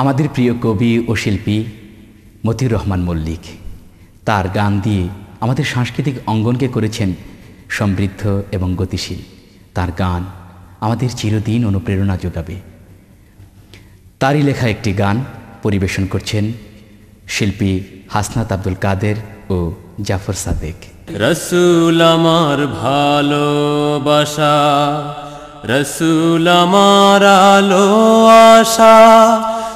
আমাদের প্রিয় কবি ও শিল্পী মতিউর রহমান মল্লিক। তার গান দিয়ে আমাদের সাংস্কৃতিক অঙ্গনকে করেছেন সমৃদ্ধ এবং গতিশীল। তার গান আমাদের চিরদিন অনুপ্রেরণা যোগাবে। তারই লেখা একটি গান পরিবেশন করছেন শিল্পী হাসনাত আব্দুল কাদের ও জাফর সাদেক। রসুল আমার ভালোবাসা, রসুল আমার আলো আশা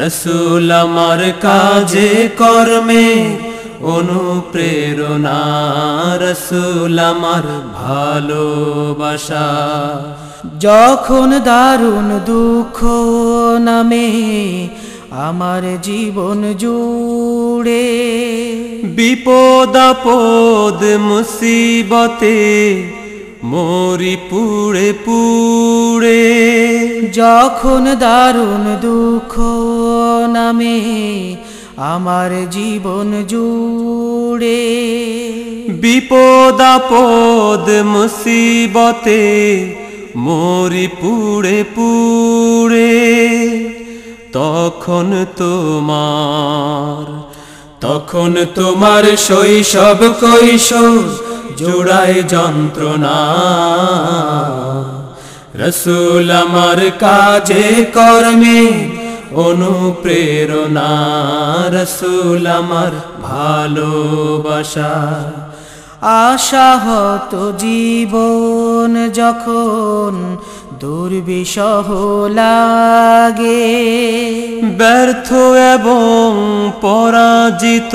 রসুল আমার কাজে কর্মে অনুপ্রেরণা রসুল আমার ভালোবাসা। যখন দারুণ দুঃখ নামে আমার জীবন জুড়ে বিপদ আপদ মুসিবতে মরি পুড়ে পুড়ে। যখন দারুণ দুঃখ নামে আমার জীবন জুড়ে। বিপদ আপদ মুসিবতে মরি পুড়ে পুড়ে, তখন তোমার তখন তোমার শৈশব কৈশোর জোড়ায় যন্ত্রণা। রসুল আমার কাজে কর্মে অনুপ্রেরণা রসুল আমার ভালোবাসা। আশাহত জীবন যখন দুর্বিষহ লাগে। ব্যর্থ এবং পরাজিত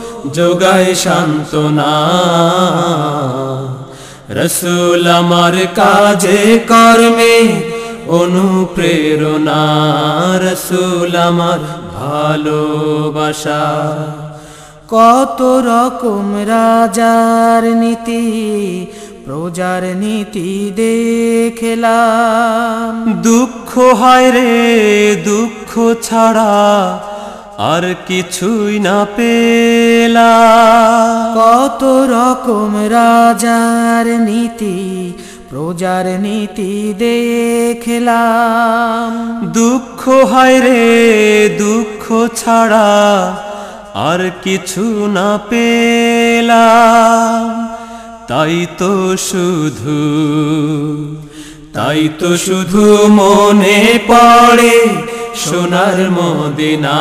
যোগায় সান্ত্বনা। রসুল আমার কাজে, কর্মে অনুপ্রেরণা। রসুল আমার ভালোবাসা। কত রকম রাজার নীতি, প্রজার নীতি দেখলাম। দুঃখ হয় রে, দুঃখ ছাড়া আর কিছুই না পেলা কত রকম রাজার নীতি প্রজার নীতি দেখলাম। দুঃখ হয় রে দুঃখ ছাড়া আর কিছু না পেলাম। তাই তো শুধু তাই তো শুধু মনে পড়ে সোনার মদিনা।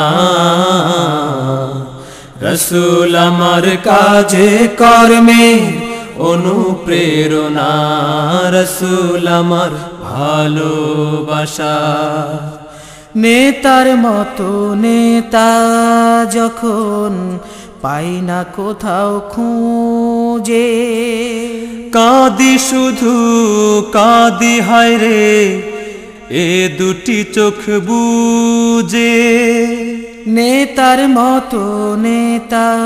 রসুল আমার কাজে কর্মে অনুপ্রেরণা। রসুল আমার ভালোবাসা। নেতার মতো নেতা যখন পাই না কোথাও খুঁজে। কাঁদি শুধু, কাঁদি হায় রে এ দুটি চোখ বুঝে নেতার মতো নেতা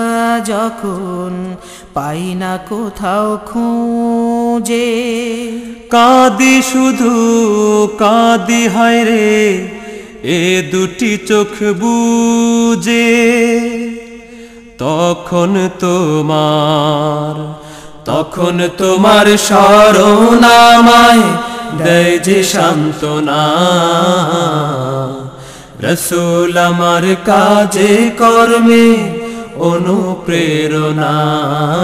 যখন পাই না কোথাও খুঁজে। কাঁদি শুধু কাঁদি হায় রে এ দুটি চোখ বুঝে তখন তোমার তখন তোমার স্মরণামায় দেয় যে সান্ত্বনা। রসুল আমার কাজে, কর্মে অনুপ্রেরণা।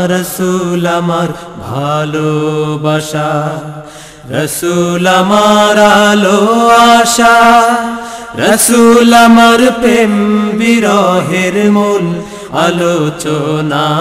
রসুল আমার ভালোবাসা। রসুল আমার আলো, আশা। রসুল আমার প্রেম, বিরহের মূল আলোচনা।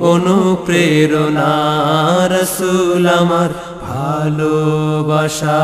অনুপ্রেরণা রসুল আমার ভালোবাসা।